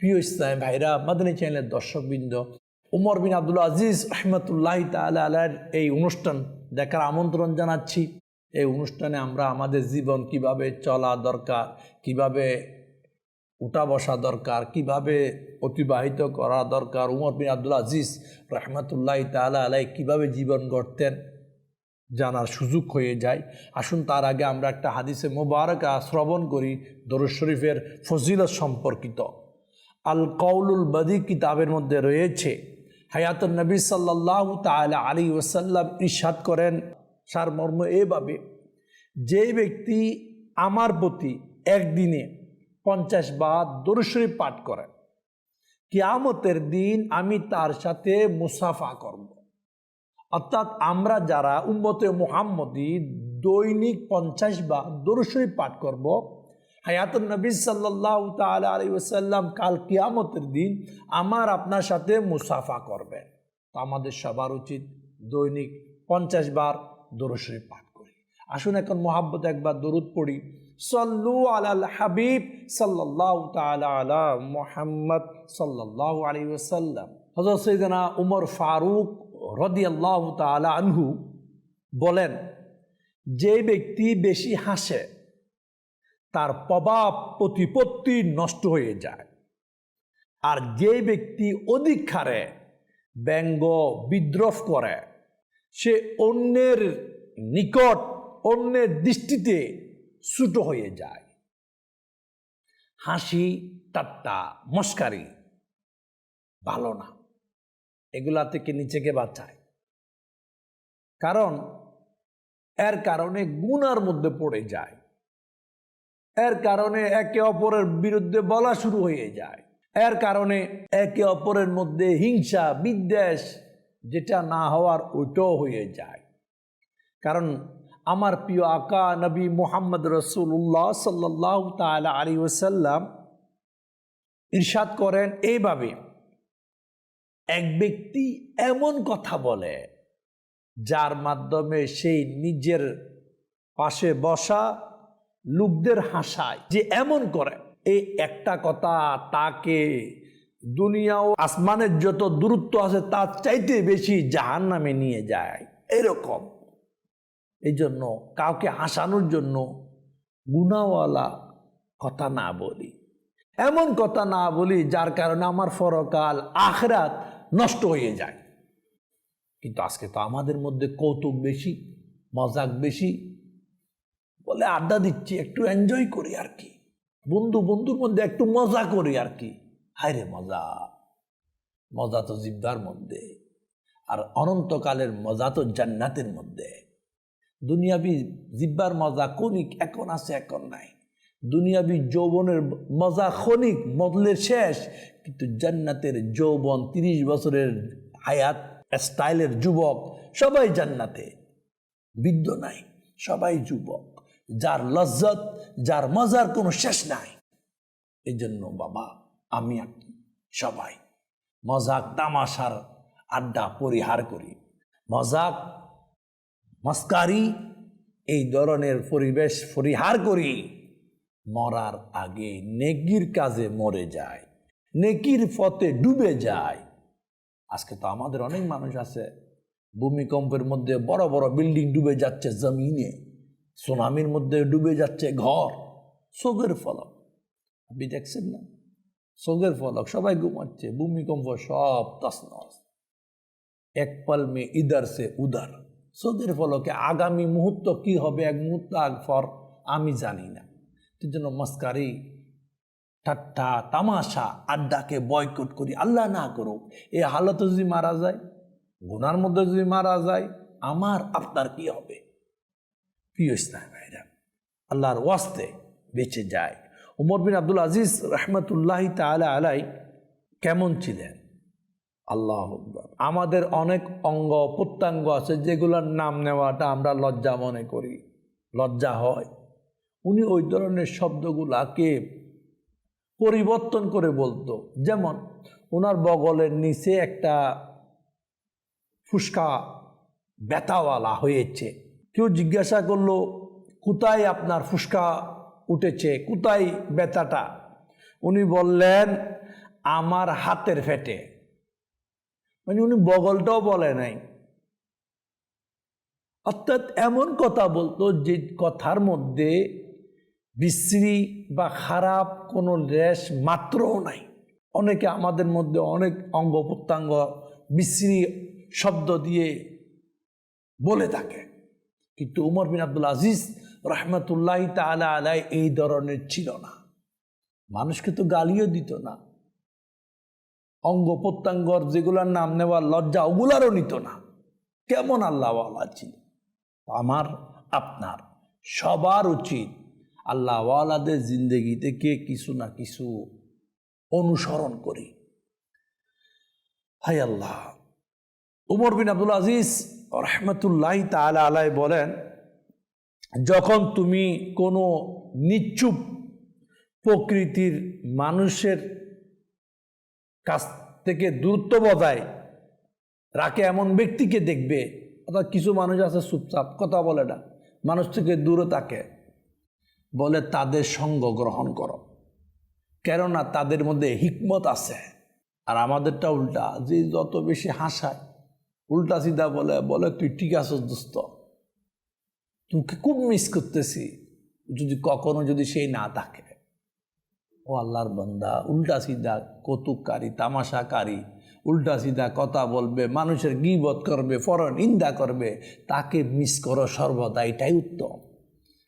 প্রিয় ইসলাম ভাইরা, মাদানী চ্যানেলের দর্শকবৃন্দ, উমর বিন আব্দুল আজিজ রহমতুল্লাহ তালা আলার এই অনুষ্ঠান দেখার আমন্ত্রণ জানাচ্ছি। এই অনুষ্ঠানে আমরা আমাদের জীবন কীভাবে চলা দরকার, কীভাবে উঠা বসা দরকার, কীভাবে অতিবাহিত করা দরকার, উমর বিন আব্দুল আজিজ রহমতুল্লাহ তালা আলাই কীভাবে জীবন গড়তেন জানার সুযোগ হয়ে যায়। আসুন তার আগে আমরা একটা হাদিসে মোবারকা শ্রবণ করি, দরুদ শরীফের ফজিলত সম্পর্কিত। আল কৌলুল বদি কিতাবের মধ্যে রয়েছে। হায়াতুল নবী সাল্লাহ তালা আলী ওসাল্লাম ইসাদ করেন সারমর্ম এভাবে, যে ব্যক্তি আমার প্রতি একদিনে পঞ্চাশ বার দরুশরীফ পাঠ করেন কিয়ামতের দিন আমি তার সাথে মুসাফা করব। অর্থাৎ আমরা যারা উম্মতে মোহাম্মদী দৈনিক পঞ্চাশ বার দরুশরীফ পাঠ করব হায়াতুল নবী সাল্লাহ তালা আলী ওসাল্লাম কাল কিয়ামতের দিন আমার আপনার সাথে মুসাফা করবেন। তো আমাদের সবার উচিত দৈনিক পঞ্চাশ বার দরুশরীফ পাঠ করি। আসুন এখন মোহাব্বত একবার দরুদ পড়ি। সল্লু আলাল হাবিব সাল্লাহ তালা আলা মোহাম্মদ সাল্লাহ আলী ওসাল্লাম হজরত সৈদানা উমর ফারুক রদি আল্লাহ তালা আনহু বলেন যে ব্যক্তি বেশি হাসে তার প্রভাব প্রতিপত্তি নষ্ট হয়ে যায়। আর যে ব্যক্তি অধিক ব্যঙ্গ বিদ্রোহ করে, সে অন্যের নিকট, অন্যের দৃষ্টিতে ছোট হয়ে যায়। হাসি টাট্টা মস্কারি ভালো না। এগুলা থেকে নিচেকে বাঁচায়। কারণ এর কারণে গুনার মধ্যে পড়ে যায়। এর কারণে একে অপরের বিরুদ্ধে বলা শুরু হয়ে যায়। এর কারণে একে অপরের মধ্যে হিংসা, বিদ্বেষ যেটা না হওয়ার ওইটাও হয়ে যায়। কারণ আমার প্রিয় আকা নবী মোহাম্মদ রসুল্লাহ সাল্লাহ তালা আলী ওসাল্লাম ইরশাদ করেন এইভাবে, এক ব্যক্তি এমন কথা বলে যার মাধ্যমে সেই নিজের পাশে বসা লোকদের হাসায় যে এমন করে। এই একটা কথা তাকে দুনিয়া ও আসমানের যত দূরত্ব আছে তার চাইতে বেশি জাহান নামে নিয়ে যায়। এরকম। এই জন্য কাউকে হাসানোর জন্য গুণাওয়ালা কথা না বলি। এমন কথা না বলি যার কারণে আমার ফরকাল আখরাত নষ্ট হয়ে যায়। কিন্তু আজকে তো আমাদের মধ্যে কৌতুক বেশি, মজাক বেশি বলে আড্ডা দিচ্ছি, একটু এনজয় করি আর কি। বন্ধু, বন্ধুর মধ্যে একটু মজা করি আর কি। হায় রে মজা। মজা তো জিব্বার মধ্যে। আর অনন্তকালের মজা তো জান্নাতের মধ্যে। দুনিয়াবি জিব্বার মজা কনিক এখন আছে, এখন নাই। দুনিয়াবি যৌবনের মজা ক্ষণিক মদলের শেষ। কিন্তু জান্নাতের যৌবন, তিরিশ বছরের হায়াত স্টাইলের যুবক, সবাই জান্নাতে। বৃদ্ধ নাই, সবাই যুবক। যার লজ্জত, যার মজার কোনো শেষ নাই। এই জন্য বাবা, আমি আপনি সবাই মজাক, তামাশার আড্ডা পরিহার করি। মজাক, মস্কারি, এই ধরনের পরিবেশ পরিহার করি। মরার আগে নেকির কাজে মরে যায়, নেকির পথে ডুবে যায়। আজকে তো আমাদের অনেক মানুষ আছে, ভূমিকম্পের মধ্যে বড় বড় বিল্ডিং ডুবে যাচ্ছে জমিনে। সুনামির মধ্যে ডুবে যাচ্ছে ঘর সোগের ফলক। আপনি দেখছেন না? সোগের ফলক, সবাই ঘুমাচ্ছে, ভূমিকম্প সব তসনস এক পল মে ইদার সে উদার। সোগের ফলকে আগামী মুহূর্ত কি হবে? এক মুহূর্ত আগ ফর, আমি জানি না। সেই জন্য মস্কারি, ঠাট্টা, তামাশা, আড্ডাকে বয়কট করি। আল্লাহ না করুক এই হালত যদি মারা যায়, গুনার মধ্যে যদি মারা যায়, আমার আপনার কি হবে? প্রিয় ইসলাম ভাইরা, আল্লাহর ওয়াস্তে বেঁচে যায়। উমর বিন আব্দুল আজিজ রহমতুল্লাহ তালা আলাই কেমন ছিলেন? আল্লাহ আমাদের অনেক অঙ্গ প্রত্যঙ্গ আছে যেগুলোর নাম নেওয়াটা আমরা লজ্জা মনে করি। লজ্জা হয়। উনি ওই ধরনের শব্দগুলাকে পরিবর্তন করে বলতো। যেমন ওনার বগলের নিচে একটা ফুসকা ব্যথাওয়ালা হয়েছে। কেউ জিজ্ঞাসা করল, কোথায় আপনার ফুসকা উঠেছে? কোথায় ব্যথাটা? উনি বললেন, আমার হাতের ফেটে। মানে উনি বগলটাও বলে নাই। অর্থাৎ এমন কথা বলতো যে কথার মধ্যে বিশ্রী বা খারাপ কোনো রেশ মাত্রও নাই। অনেকে আমাদের মধ্যে অনেক অঙ্গ প্রত্যঙ্গ বিশ্রী শব্দ দিয়ে বলে থাকে। কিন্তু উমর বিন আব্দুল আজিজ রহমতুল্লাহ তালা আলাই এই ধরনের ছিল না। মানুষকে তো গালিও দিত না। অঙ্গ প্রত্যঙ্গর যেগুলার নাম নেওয়ার লজ্জা ওগুলারও নিত না। কেমন আল্লাহওয়ালা ছিল? আমার, আপনার সবার উচিত আল্লাহওয়ালাদের জিন্দগি থেকে কিছু না কিছু অনুসরণ করি। হাই আল্লাহ। উমর বিন আব্দুল আজিজ রহমতুল্লাহ তালা আলাই বলেন, যখন তুমি কোনো নিচুপ প্রকৃতির মানুষের কাছ থেকে দূরত্ব বজায় রাখে এমন ব্যক্তিকে দেখবে, অর্থাৎ কিছু মানুষ আছে চুপচাপ, কথা বলে না, মানুষ থেকে দূরে থাকে, বলে তাদের সঙ্গ গ্রহণ করো। কেননা তাদের মধ্যে হিকমত আছে। আর আমাদেরটা উল্টা, যে যত বেশি হাসায় উল্টা সিধা বলে বলে, তুই ঠিক আছিস দোস্ত। তোকে খুব মিস করতেছি। যদি কখনো যদি সেই না থাকে। ও আল্লাহর বান্দা, উল্টা সিধা কৌতুককারী, তামাশাকারী, উল্টা সিধা কথা বলবে, মানুষের গিবত করবে, ফরন নিন্দা করবে, তাকে মিস করো সর্বদা, এটাই উত্তম।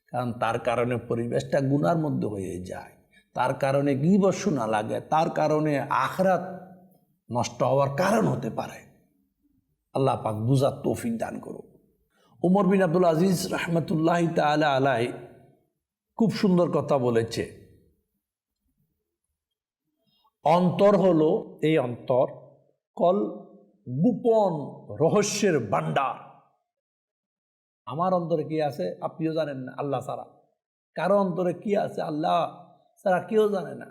কারণ তার কারণে পরিবেশটা গুনার মধ্যে হয়ে যায়। তার কারণে গিবত শোনা লাগে, তার কারণে আখরাত নষ্ট হওয়ার কারণ হতে পারে। আল্লাহ পাক বুঝার তৌফিক দান করুক। উমর বিন আব্দুল আজিজ রহমতুল্লাহ তালা আলাই খুব সুন্দর কথা বলেছে। অন্তর হলো এই অন্তর, কল গোপন রহস্যের ভান্ডার আমার অন্তরে কি আছে? আপনিও জানেন না, আল্লাহ সারা কারও অন্তরে কি আছে? আল্লাহ সারা কেউ জানে না।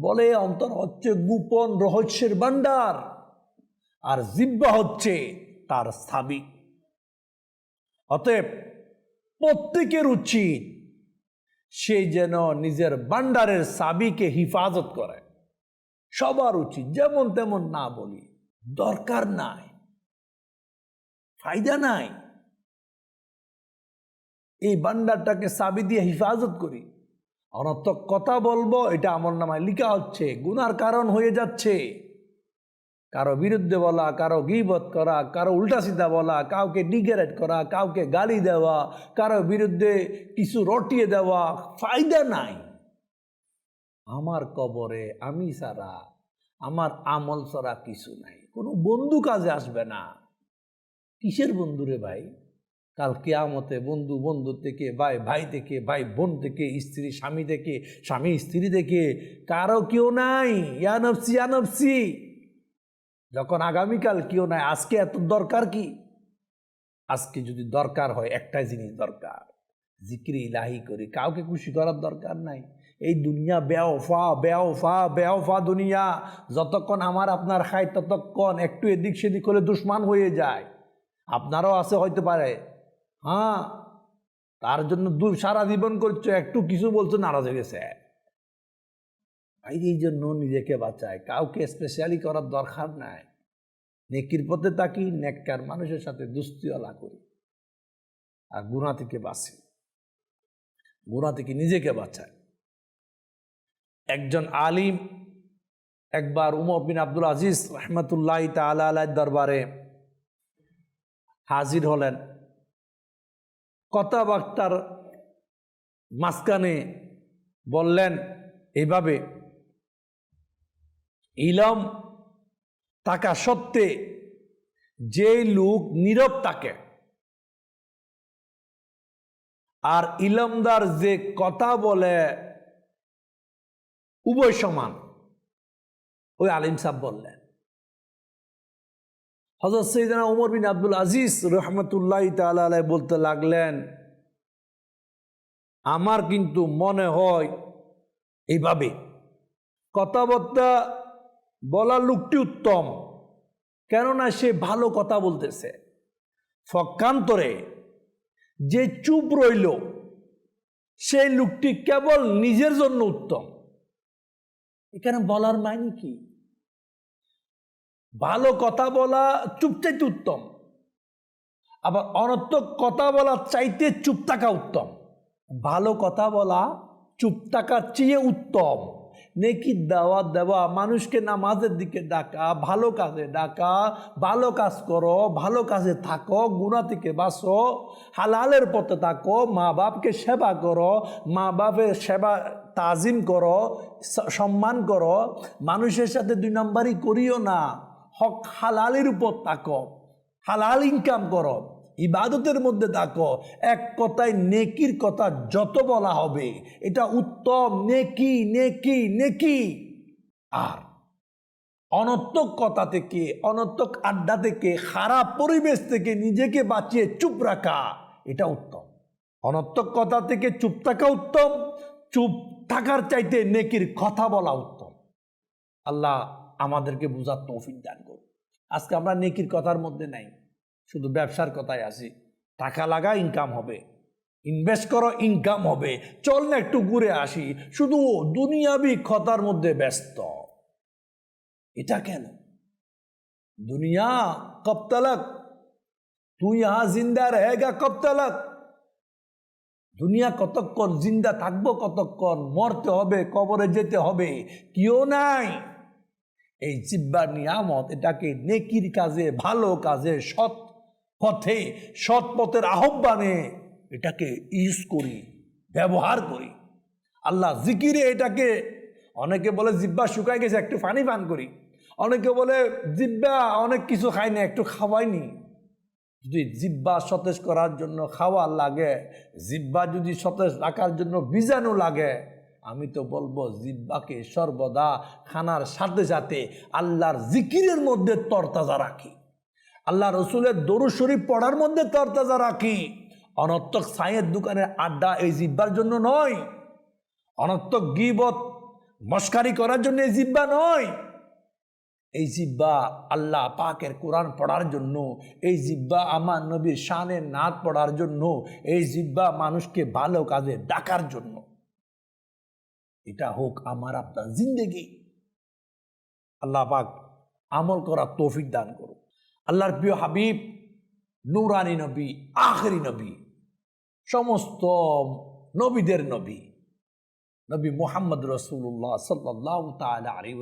বলে অন্তর হচ্ছে গোপন রহস্যের ভান্ডার আর জিব্বা হচ্ছে তার সাবি অতএব প্রত্যেকের উচিত সে যেন নিজের ভান্ডারের সাবিকে হিফাজত করে। সবার উচিত, যেমন তেমন না বলি। দরকার নাই, ফায়দা নাই। এই বান্ডারটাকে সাবি দিয়ে হিফাজত করি। অনর্থক কথা বলব, এটা আমার নামায় লিখা হচ্ছে, গুনার কারণ হয়ে যাচ্ছে। কারও বিরুদ্ধে বলা, কারও গিবত করা, কারও উল্টা সিধা বলা, কাউকে ডিগ্রেড করা, কাউকে গালি দেওয়া, কারও বিরুদ্ধে কিছু রটিয়ে দেওয়া, ফায়দা নাই। আমার কবরে আমি সারা আমার আমল ছাড়া কিছু নাই। কোনো বন্ধু কাজে আসবে না। কিসের বন্ধু রে ভাই? কাল কেয়ামতে বন্ধু বন্ধু থেকে, ভাই ভাই থেকে, ভাই বোন থেকে, স্ত্রী স্বামী থেকে, স্বামী স্ত্রী থেকে, কারও কেউ নাই। ইয়ানফসি ইয়ানফসি যখন আগামীকাল কেউ নাই, আজকে এত দরকার কি? আজকে যদি দরকার হয়, একটাই জিনিস দরকার। জিক্রি ইলাহি করি, কাউকে খুশি করার দরকার নাই। এই দুনিয়া বেওফা বেওফা বেওফা দুনিয়া। যতক্ষণ আমার, আপনার খাই ততক্ষণ একটু এদিক সেদিক হলে দুশ্মান হয়ে যায়। আপনারও আছে হইতে পারে। হ্যাঁ? তার জন্য দু, সারা জীবন করছ, একটু কিছু বলছো, নারাজ হয়ে গেছে। এই জন্য নিজেকে বাঁচায়। কাউকে স্পেশালি করার দরকার নাই। নেকির পথে তাকি নেককার মানুষের সাথে দুস্তিওয়ালা করি। আর গুণা থেকে বাঁচি। গুণা থেকে নিজেকে বাঁচায়। একজন আলিম একবার উমর বিন আব্দুল আজিজ রহমতুল্লাহ তালা আলাহ দরবারে হাজির হলেন। কথাবার্তার মাঝখানে বললেন এইভাবে ইলম থাকা সত্ত্বে যে লোক নীরব তাকে আর ইলমদার যে কথা বলে উভয় সমান, ওই আলিম সাহ বললেন। হজরত সৈদানা উমর বিন আব্দুল আজিজ রহমতুল্লাহ তালাই বলতে লাগলেন, আমার কিন্তু মনে হয়, এইভাবে কথাবার্তা বলার লোকটি উত্তম। কেননা সে ভালো কথা বলতেছে। ফকান্তরে যে চুপ রইল, সেই লোকটি কেবল নিজের জন্য উত্তম। এখানে বলার মানে কি? ভালো কথা বলা চুপ চাইতে উত্তম, আবার অনর্থক কথা বলা চাইতে চুপ থাকা উত্তম। ভালো কথা বলা চুপ থাকার চেয়ে উত্তম। নেকি দেওয়া দেওয়া মানুষকে নামাজের দিকে ডাকা, ভালো কাজে ডাকা, ভালো কাজ করো, ভালো কাজে থাকো গুণা থেকে বাঁচো, হালালের পথে থাকো, মা বাপকে সেবা করো, মা বাপের সেবা তাজিম করো সম্মান করো, মানুষের সাথে দুই নাম্বারই করিও না, হক হালালের উপর থাকো, হালাল ইনকাম করো। ইবাদতের মধ্যে থাকো, এক কথায় নেকির কথা যত বলা হবে, এটা উত্তম, নেকি নেকি নেকি। আর অনর্থক কথা থেকে, অনর্থক আড্ডা থেকে, খারাপ পরিবেশ থেকে নিজেকে বাঁচিয়ে চুপ রাখা, এটা উত্তম। অনর্থক কথা থেকে চুপ থাকা উত্তম, চুপ থাকার চাইতে নেকির কথা বলা উত্তম। আল্লাহ আমাদেরকে বুঝার তৌফিক দান করুন। আজকে আমরা নেকির কথার মধ্যে নাই। শুধু ব্যবসার কথায় আসি। টাকা লাগা ইনকাম হবে। ইনভেস্ট করো ইনকাম হবে। চল না একটু ঘুরে আসি। শুধু দুনিয়াবি কথার মধ্যে ব্যস্ত। এটা কেন? দুনিয়া কব তুই ইহা জিন্দা রহেগা কব দুনিয়া কতক্ষণ জিন্দা থাকব, কতক্ষণ মরতে হবে, কবরে যেতে হবে কেউ নাই। এই জিব্বার নিয়ামত, এটাকে নেকির কাজে, ভালো কাজে, সৎ পথে সৎ পথের আহ্বানে এটাকে ইউজ করি, ব্যবহার করি। আল্লাহ জিকিরে এটাকে, অনেকে বলে জিব্বা শুকাই গেছে, একটু পানি পান করি। অনেকে বলে জিব্বা অনেক কিছু খাই না, একটু খাওয়াইনি যদি জিব্বা সতেজ করার জন্য খাওয়া লাগে, জিব্বা যদি সতেজ রাখার জন্য বীজাণু লাগে, আমি তো বলব জিব্বাকে সর্বদা খানার সাথে সাথে আল্লাহর জিকিরের মধ্যে তরতাজা রাখি। আল্লাহ রসুলের দরু শরীফ পড়ার মধ্যে তরতাজা রাখি। অনর্থক সাইয়ের দোকানের আড্ডা এই জিব্বার জন্য নয়। অনর্থক গিবত মস্কারি করার জন্য এই জিব্বা নয়। এই জিব্বা আল্লাহ পাকের কোরআন পড়ার জন্য, এই জিব্বা আমার নবীর শানের নাচ পড়ার জন্য, এই জিব্বা মানুষকে ভালো কাজে ডাকার জন্য। এটা হোক আমার আপনার জিন্দেগি। আল্লাহ পাক আমল করার তৌফিক দান করুন আল্লাহর প্রিয় হাবিব, নুরানি নবী, আখরি নবী, সমস্ত নবীদের নবী নবী মোহাম্মদ রসুল্লাহ সাল্লাহ তালা আলী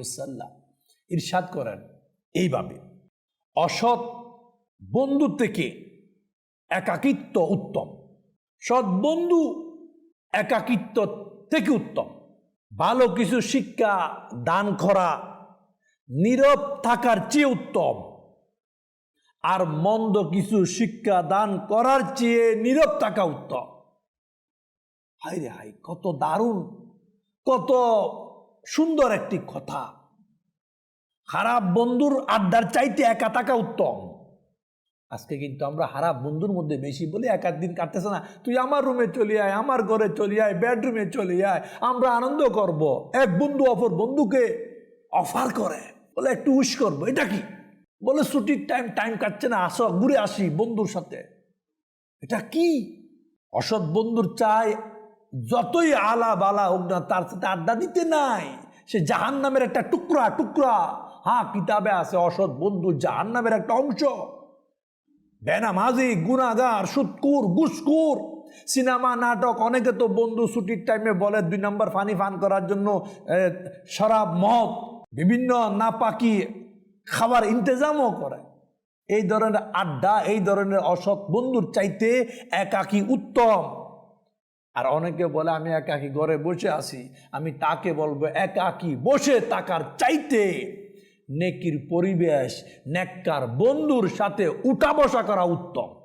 ইরশাদ করেন এইভাবে, অসৎ বন্ধু থেকে একাকিত্ব উত্তম, সৎ বন্ধু একাকিত্ব থেকে উত্তম, ভালো কিছু শিক্ষা, দান করা, নীরব থাকার চেয়ে উত্তম। আর মন্দ কিছু শিক্ষা দান করার চেয়ে নীরব থাকা উত্তম। হাই রে হাই কত দারুণ, কত সুন্দর একটি কথা। খারাপ বন্ধুর আড্ডার চাইতে একা থাকা উত্তম। আজকে কিন্তু আমরা খারাপ বন্ধুর মধ্যে বেশি বলে এক দিন কাটতেছে না। তুই আমার রুমে চলে আয়, আমার ঘরে চলে আয় বেডরুমে চলে আয়, আমরা আনন্দ করব। এক বন্ধু অপর বন্ধুকে অফার করে, বলে একটু উইশ করব। এটা কি? বলে ছুটির টাইম টাইম কাটছে না, আসো, ঘুরে আসি বন্ধুর সাথে। এটা কি? অসৎ বন্ধুর চাই যতই আলা বালা হোক না, তার সাথে আড্ডা দিতে নাই। সে জাহান নামের একটা টুকরা টুকরা। হ্যাঁ কিতাবে আছে, অসৎ বন্ধু জাহান নামের একটা অংশ। বেনামাজি গুনাগার সুৎকুর গুসকুর সিনেমা, নাটক, অনেকে তো বন্ধু ছুটির টাইমে বলে দুই নম্বর ফানি ফান করার জন্য শরাব, মদ। বিভিন্ন নাপাকি খাবার ইন্তজামও করে। এই ধরনের আড্ডা, এই ধরনের অসৎ বন্ধুর চাইতে একাকি উত্তম। আর অনেকে বলে, আমি একাকি ঘরে বসে আছি। আমি তাকে বলব, একাকি বসে তাকার চাইতে নেকির পরিবেশ, নেককার বন্ধুর সাথে উঠা বসা করা উত্তম।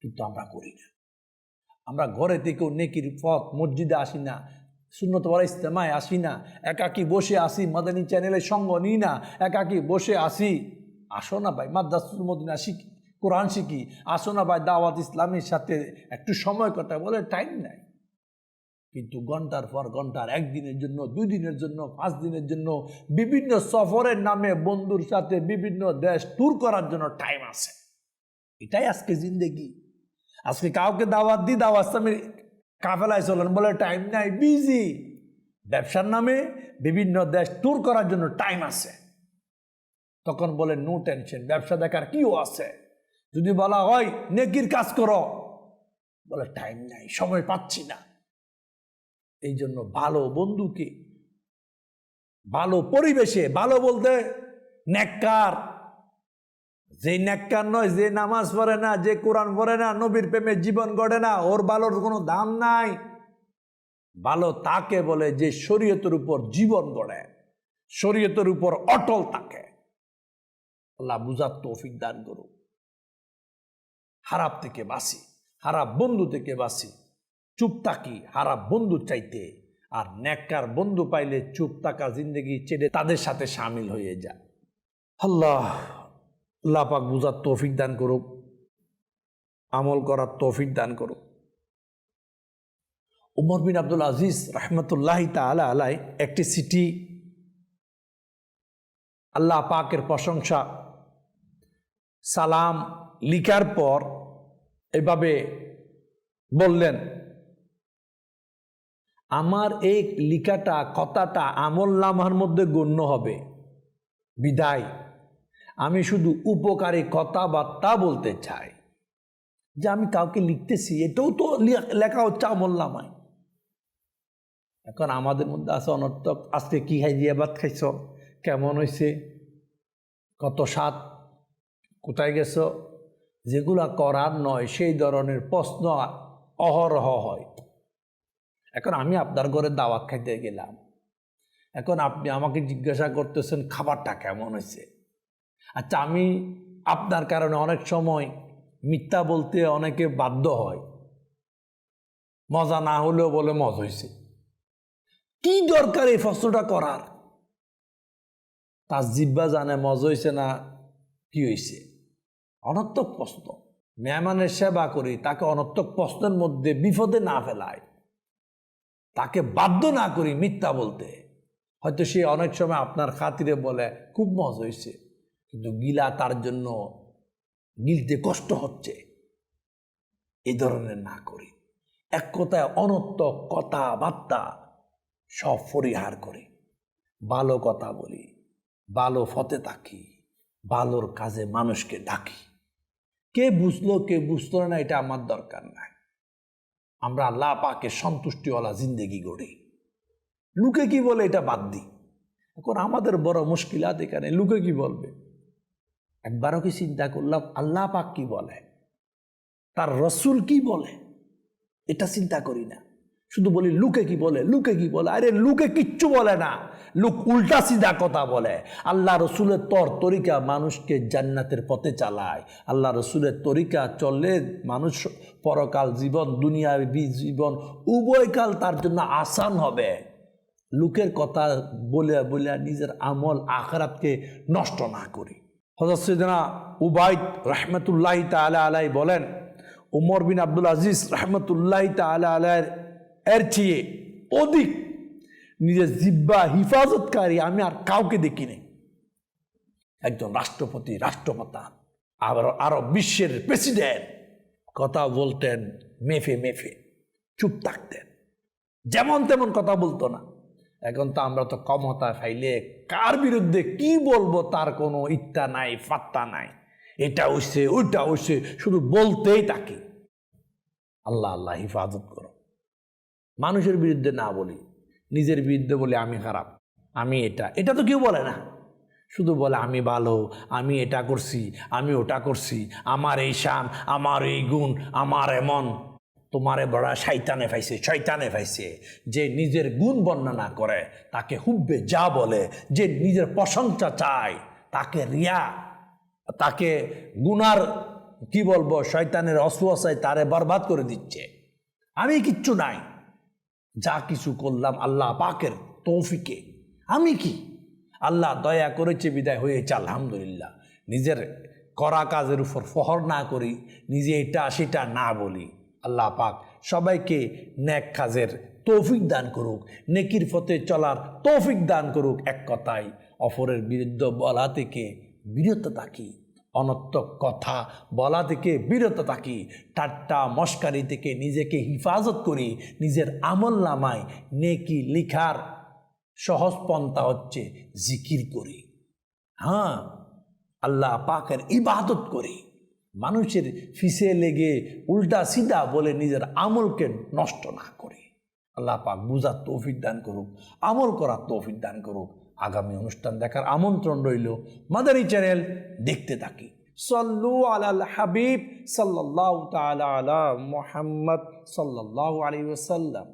কিন্তু আমরা করি না। আমরা ঘরে থেকেও নেকির পথ, মসজিদে আসি না। শূন্যত বলা ইস্তেমায় আসি না। একাকি বসে আসি, মাদানী চ্যানেলে সঙ্গ নিই না। একাকি বসে আসি, আসো না ভাই মাদ্রাসুল মদিনা শিখি, কোরআন শিখি, আসো না ভাই, দাওয়াত ইসলামের সাথে একটু সময় কথা বলে টাইম নাই। কিন্তু ঘণ্টার পর ঘণ্টার একদিনের জন্য, দুই দিনের জন্য, পাঁচ দিনের জন্য, বিভিন্ন সফরের নামে বন্ধুর সাথে বিভিন্ন দেশ ট্যুর করার জন্য টাইম আছে। এটাই আজকে জিন্দেগি। আজকে কাউকে দাওয়াত দিই, দাওয়াত ইসলামের কাফেলায় চলেন, বলে টাইম নাই বিজি ব্যবসার নামে বিভিন্ন দেশ ট্যুর করার জন্য টাইম আছে। তখন বলে নো টেনশন ব্যবসা দেখার কিও আছে। যদি বলা হয়, নেকির কাজ করো। বলে টাইম নাই, সময় পাচ্ছি না। এই জন্য ভালো বন্ধুকে, ভালো পরিবেশে, ভালো বলতে নেককার যে নেককার নয়, যে নামাজ পড়ে না, যে কোরআন পড়ে না, নবীর প্রেমে জীবন গড়ে না, ওর ভালোর কোনো দাম নাই। ভালো তাকে বলে যে শরীয়তের উপর জীবন গড়ে, শরীয়তের উপর অটল থাকে। আল্লাহ বুঝার তৌফিক দান করুক। হারাপ থেকে বাসি হারাপ বন্ধু থেকে বাসি চুপ থাকি, হারাপ বন্ধু চাইতে, আর নেককার বন্ধু পাইলে চুপ থাকা জিন্দগি চেড়ে তাদের সাথে সামিল হয়ে যায় আল্লাহ আল্লাহ পাক বুঝার তৌফিক দান করুক, আমল করার তৌফিক দান করুক। উমর বিন আব্দুল আজিজ রহমতুল্লাহ তালা আলাই একটি সিটি, আল্লাহ পাকের প্রশংসা, সালাম লিখার পর এভাবে বললেন, আমার এই লিখাটা, কথাটা আমল নামার মধ্যে গণ্য হবে। বিদায়। আমি শুধু উপকারী কথাবার্তা বলতে চাই। যে আমি কাউকে লিখতেছি, এটাও তো লেখা হচ্ছে আমল নামায়। এখন আমাদের মধ্যে আছে অনর্থক, আজকে কী খাই দিয়ে ভাত খাইছ? কেমন হয়েছে কত স্বাদ? কোথায় গেছ? যেগুলা করার নয়, সেই ধরনের প্রশ্ন অহরহ হয়। এখন আমি আপনার ঘরে দাওয়াত খাইতে গেলাম। এখন আপনি আমাকে জিজ্ঞাসা করতেছেন, খাবারটা কেমন হয়েছে আচ্ছা আমি আপনার কারণে অনেক সময় মিথ্যা বলতে অনেকে বাধ্য হয়। মজা না হলেও বলে মজ হয়েছে কি দরকার এই প্রশ্নটা করার? তার জিব্বা জানে মজ হয়েছে না কি হয়েছে অনর্থক প্রশ্ন। মেহমানের সেবা করি, তাকে অনর্থক প্রশ্নের মধ্যে বিপদে না ফেলায় তাকে বাধ্য না করি মিথ্যা বলতে। হয়তো সে অনেক সময় আপনার খাতিরে বলে, খুব মজ হয়েছে কিন্তু গিলা তার জন্য গিলতে কষ্ট হচ্ছে। এই ধরনের না করি। এক কথায় অনর্থক কথাবার্তা সব পরিহার করি। ভালো কথা বলি, ভালো ফতে থাকি, ভালোর কাজে মানুষকে ডাকি। কে বুঝলো কে বুঝলো না, এটা আমার দরকার নাই। আমরা আল্লাহ পাকে সন্তুষ্টিওয়ালা জিন্দেগি গড়ি। লুকে কি বলে এটা বাদ দিই এখন আমাদের বড় মুশকিলাত এখানে, লুকে কি বলবে? একবারও কি চিন্তা করলাম, আল্লাহ পাক কি বলে? তার রসুল কি বলে? এটা চিন্তা করি না। শুধু বলি, লুকে কি বলে? লুকে কি বলে? আরে, লুকে কিচ্ছু বলে না। লুক উল্টা সিধা কথা বলে। আল্লাহ রসুলের তর তরিকা মানুষকে জান্নাতের পথে চালায়। আল্লাহ রসুলের তরিকা চললে মানুষ পরকাল জীবন দুনিয়ার জীবন, উভয়কাল তার জন্য আসান হবে। লোকের কথা বলে বলে নিজের আমল আখরাতকে নষ্ট না করি। হজরত সৈদনা উবাইদ রহমতুল্লাহ তালা আলাই বলেন, উমর বিন আব্দুল আজিজ রহমতুল্লাহ তালা আলাইয়ের এর চেয়ে অধিক নিজের জিব্বা হিফাজতকারী আমি আর কাউকে দেখিনি একজন রাষ্ট্রপতি রাষ্ট্রপ্রধান আবার আরও বিশ্বের প্রেসিডেন্ট, কথা বলতেন, মেফে মেফে, চুপ থাকতেন। যেমন তেমন কথা বলতো না। এখন তো আমরা তো ক্ষমতা ফাইলে কার বিরুদ্ধে কি বলব তার কোনো ইচ্ছা নাই, ফাত্তা নাই। এটা হইছে, ওইটা হইছে, শুধু বলতেই থাকি আল্লাহ আল্লাহ, হিফাজত করো। মানুষের বিরুদ্ধে না বলি, নিজের বিরুদ্ধে বলে আমি খারাপ, আমি এটা। এটা তো কেউ বলে না। শুধু বলে, আমি ভালো, আমি এটা করছি, আমি ওটা করছি, আমার এই শান, আমার এই গুণ, আমার এমন। তোমারে বড় শৈতানে ফাইছে শৈতানে ফাইছে। যে নিজের গুণ বর্ণনা করে, তাকে হুব্বে যা বলে, যে নিজের প্রশংসা চায়, তাকে রিয়া, তাকে গুনার, কি বলব, শয়তানের অসুয়াশায় তারে বরবাদ করে দিচ্ছে। আমি কিচ্ছু নাই। যা কিছু করলাম আল্লাহ পাকের তৌফিকে। আমি কি? আল্লাহ দয়া করেছে বিদায় হয়েছে, আলহামদুলিল্লাহ। নিজের করা কাজের উপর ফহর না করি, নিজে এটা সেটা না বলি। আল্লাহ পাক সবাইকে ন্যাক কাজের তৌফিক দান করুক, নেকির পথে চলার তৌফিক দান করুক এক কথায়। অপরের বিরুদ্ধে বলা থেকে বিরত থাকি, অনর্থক কথা বলা থেকে বিরত থাকি, ঠাট্টা মস্কারি থেকে নিজেকে হিফাজত করি, নিজের আমল নামায় নেকি লিখার সহজ পন্থা হচ্ছে জিকির করি। হ্যাঁ আল্লাহ পাকের ইবাদত করি। মানুষের ফিসে লেগে উল্টা সিধা বলে নিজের আমলকে নষ্ট না করে। আল্লাহ পাক বুঝার তৌফিক দান করুক, আমল করার তৌফিক দান করুক। আগামী অনুষ্ঠান দেখার আমন্ত্রণ রইল মাদারি চ্যানেল দেখতে থাকি। সল্লু আলাল হাবিব সাল্লাল্লাহু তাআলা আলা মোহাম্মদ সাল্লাল্লাহু আলাইহি ওয়াসাল্লাম।